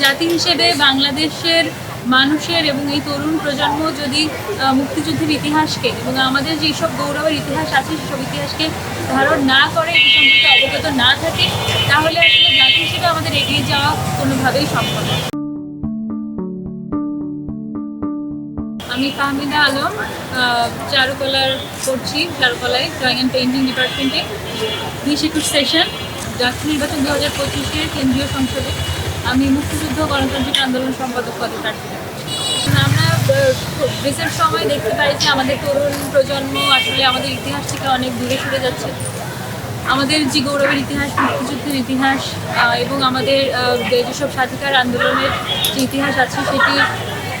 জাতি হিসেবে বাংলাদেশের মানুষের এবং এই তরুণ প্রজন্ম যদি মুক্তিযুদ্ধের ইতিহাসকে এবং আমাদের যেসব গৌরবের ইতিহাস আছে, সেসব ইতিহাসকে ধারণ না করে এই সম্পর্কে অবগত না থাকে, তাহলে আসলে জাতি হিসেবে আমাদের এগিয়ে যাওয়া কোনোভাবেই সম্ভব না। আমি ফাহমিদা আলম চারুকলার করছি চারুকলায় ড্রয়িং অ্যান্ড পেইন্টিং ডিপার্টমেন্টে বিশ একুশ সেশন, জাতীয় নির্বাচন দু হাজার পঁচিশের কেন্দ্রীয় সংসদে আমি মুক্তিযুদ্ধ গণতান্ত্রিক আন্দোলন সম্পাদক পদে প্রার্থী আমরা রিসেন্ট সময় দেখতে পাই যে আমাদের তরুণ প্রজন্ম আসলে আমাদের ইতিহাস থেকে অনেক দূরে সরে যাচ্ছে। আমাদের যে গৌরবের ইতিহাস, মুক্তিযুদ্ধের ইতিহাস এবং আমাদের যেসব স্বাধিকার আন্দোলনের যে ইতিহাস আছে, সেটি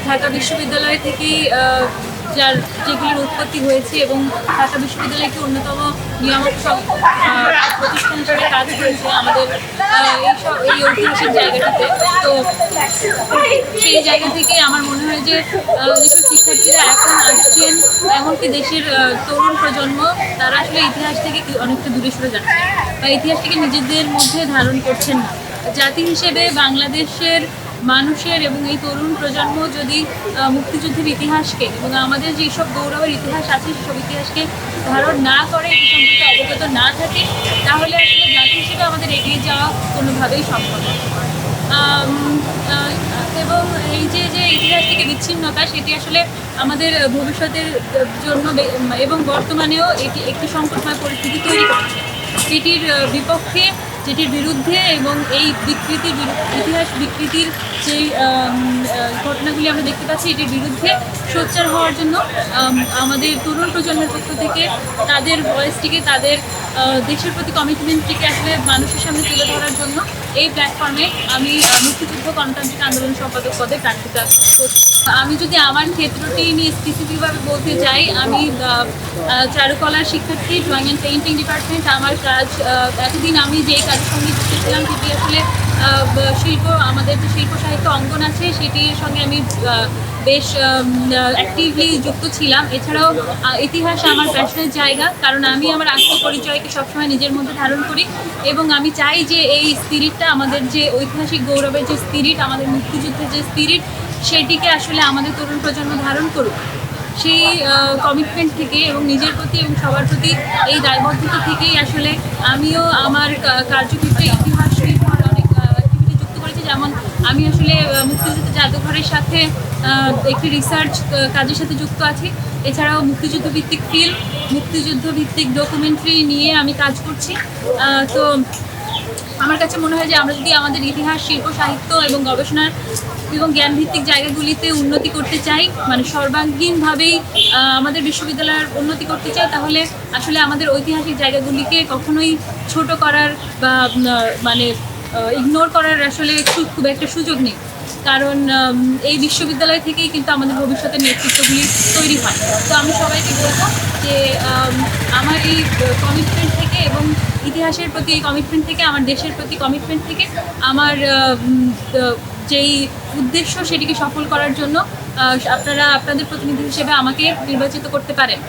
ঢাকা বিশ্ববিদ্যালয় থেকেই যার যেগুলির উৎপত্তি হয়েছে এবং ঢাকা বিশ্ববিদ্যালয় একটি অন্যতম নিয়ামক প্রতিষ্ঠান হিসেবে কাজ করেছে আমাদের এই সব এই ঐতিহাসিক জায়গাটিতে। তো সেই জায়গা থেকে আমার মনে হয় যে যেসব শিক্ষার্থীরা এখন আসছেন, এমনকি দেশের তরুণ প্রজন্ম, তারা আসলে ইতিহাস থেকে অনেকটা দূরে সরে যাচ্ছে। বা ইতিহাসটিকে নিজেদের মধ্যে ধারণ করছেন না। জাতি হিসেবে বাংলাদেশের মানুষের এবং এই তরুণ প্রজন্ম যদি মুক্তিযুদ্ধের ইতিহাসকে এবং আমাদের যেসব গৌরবের ইতিহাস আছে সেসব ইতিহাসকে ধারণ না করে এই সম্পর্কে অবগত না থাকে তাহলে আসলে জাতি হিসেবে আমাদের এগিয়ে যাওয়া কোনোভাবেই সম্ভব না। আম, আহ, এবং এই যে যে ইতিহাস থেকে বিচ্ছিন্নতা সেটি আসলে আমাদের ভবিষ্যতের জন্য এবং বর্তমানেও এটি একটি সংকটময় পরিস্থিতি তৈরি করছে। বিপক্ষে যেটির বিরুদ্ধে এবং এই বিকৃতির ইতিহাস বিকৃতির যেই ঘটনাগুলি আমরা দেখতে পাচ্ছি এটির বিরুদ্ধে সোচ্চার হওয়ার জন্য আমাদের তরুণ প্রজন্মের পক্ষ থেকে তাদের ভয়েসটিকে তাদের দেশের প্রতি কমিটমেন্টটিকে আসলে মানুষের সামনে তুলে ধরার জন্য এই প্ল্যাটফর্মে আমি মুক্তিযুদ্ধ গণতান্ত্রিক আন্দোলন সম্পাদক পদে প্রার্থিতা করছি। আমি যদি আমার ক্ষেত্রটি নিয়ে স্পেসিফিকভাবে বলতে চাই আমি চারুকলার শিক্ষার্থী ড্রয়িং অ্যান্ড পেইন্টিং ডিপার্টমেন্ট আমার কাজ এতদিন আমি যেই কাজের সঙ্গে যুক্ত ছিলাম, সেটি আসলে শিল্প, আমাদের যে শিল্প সাহিত্য অঙ্গন আছে, সেটির সঙ্গে আমি বেশ অ্যাক্টিভলি যুক্ত ছিলাম। এছাড়াও ইতিহাস আমার প্যাশনের জায়গা, কারণ আমি আমার আত্মপরিচয়কে সবসময় নিজের মধ্যে ধারণ করি এবং আমি চাই যে এই স্পিরিটটা আমাদের যে ঐতিহাসিক গৌরবের যে স্পিরিট আমাদের মুক্তিযুদ্ধের যে স্পিরিট সেটিকে আসলে আমাদের তরুণ প্রজন্ম ধারণ করুক। সেই কমিটমেন্ট থেকে এবং নিজের প্রতি এবং সবার প্রতি এই দায়বদ্ধতা থেকেই আসলে আমিও আমার কার্যক্ষেত্রে ইতিহাস নির্ভর অনেক অ্যাক্টিভিটি যুক্ত করেছি যেমন আমি আসলে আহ, মুক্তিযুদ্ধ জাদুঘরের সাথে একটি রিসার্চ কাজের সাথে যুক্ত আছি। এছাড়াও মুক্তিযুদ্ধ ভিত্তিক ফিল্ম মুক্তিযুদ্ধ ভিত্তিক ডকুমেন্টারি নিয়ে আমি কাজ করছি। তো আমার কাছে মনে হয় যে আমরা যদি আমাদের ইতিহাস, শিল্প, সাহিত্য এবং গবেষণার এবং জ্ঞানভিত্তিক জায়গাগুলিতে উন্নতি করতে চাই মানে সর্বাঙ্গীনভাবেই আমাদের বিশ্ববিদ্যালয়ের উন্নতি করতে চাই, তাহলে আসলে আমাদের ঐতিহাসিক জায়গাগুলিকে কখনোই ছোট করার বা মানে ইগনোর করার আসলে খুব একটা সুযোগ নেই। কারণ এই বিশ্ববিদ্যালয় থেকেই কিন্তু আমাদের ভবিষ্যতের নেতৃত্বগুলি তৈরি হয়। তো আমি সবাইকে বলব যে আমার এই কমিটমেন্ট থেকে এবং ইতিহাসের প্রতি এই কমিটমেন্ট থেকে, আমার দেশের প্রতি কমিটমেন্ট থেকে আমার যেই উদ্দেশ্য সেটিকে সফল করার জন্য আপনারা, আপনাদের প্রতিনিধি হিসেবে আমাকে নির্বাচিত করতে পারেন।